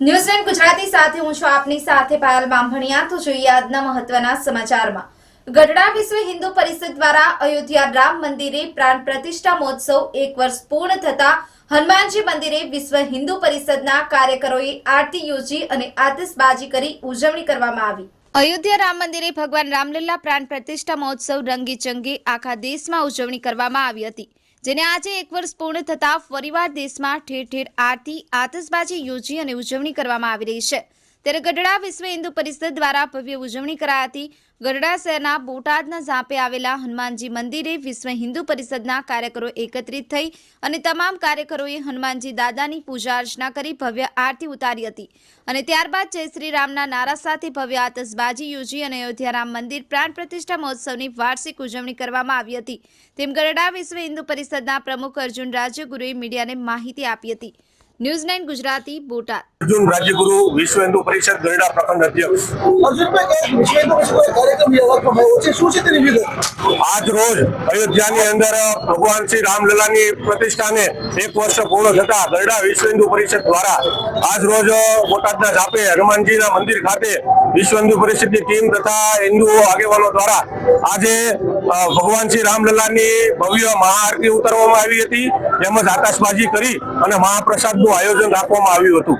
ન્યૂઝલેન્ડ ગુજરાતી સાથે હું છું આપની સાથે પાયલ બામભણિયા તો જોઈએ આજના મહત્વના સમાચારમાં. ગઢડા વિશ્વ હિન્દુ પરિષદ દ્વારા અયોધ્યા રામ મંદિરે પ્રાણ પ્રતિષ્ઠા મહોત્સવ એક વર્ષ પૂર્ણ થતા હનુમાનજી મંદિરે વિશ્વ હિન્દુ પરિષદના કાર્યકરોએ આરતી યોજી અને આતિશબાજી કરી ઉજવણી કરવામાં આવી. અયોધ્યા રામ મંદિરે ભગવાન રામલલ્લા પ્રાણ પ્રતિષ્ઠા મહોત્સવ રંગી ચંગી આખા દેશમાં ઉજવણી કરવામાં આવી હતી. જેને આજે એક વર્ષ પૂર્ણ થતા ફરીવાર દેશમાં ઠેર ઠેર આરતી, આતશબાજી યોજી અને ઉજવણી કરવામાં આવી રહી છે. ત્યારે ગઢડા વિશ્વ હિન્દુ પરિષદ દ્વારા ભવ્ય ઉજવણી કરાઈ હતી. ગઢડા શહેરના બોટાદના ઝાંપે આવેલા હનુમાનજી મંદિરે વિશ્વ હિન્દુ પરિષદના કાર્યકરો એકત્રિત થઈ અને તમામ કાર્યકરોએ હનુમાનજી દાદાની પૂજા અર્ચના કરી ભવ્ય આરતી ઉતારી હતી. અને ત્યારબાદ જય શ્રી રામના નારા સાથે ભવ્ય આતશબાજી યોજી અને અયોધ્યા રામ મંદિર પ્રાણ પ્રતિષ્ઠા મહોત્સવની વાર્ષિક ઉજવણી કરવામાં આવી હતી. તેમ ગઢડા વિશ્વ હિન્દુ પરિષદના પ્રમુખ અર્જુન રાજ્યગુરુએ મીડિયાને માહિતી આપી હતી. News nine Gujarati, Botad. Arjun Rajyaguru, Vishwa Hindu પરિષદ, ગરડા પ્રખંડ અધ્યક્ષ. આજ અયોધ્યાની અંદર ભગવાન શ્રી રામલલાની પ્રતિષ્ઠાને એક વર્ષ પૂર્ણ થતા ગરડા વિશ્વ હિન્દુ પરિષદ દ્વારા આજ બોટાદના ઝાપે હનુમાનજીના મંદિર ખાતે વિશ્વ હિન્દુ પરિષદની ટીમ તથા હિન્દુ આગેવાનો દ્વારા આજે ભગવાન શ્રી રામલલાની ભવ્ય મહાઆરતી ઉતારવામાં આવી હતી. તેમજ આકાશબાજી કરી અને મહાપ્રસાદનું આયોજન રાખવામાં આવ્યું હતું.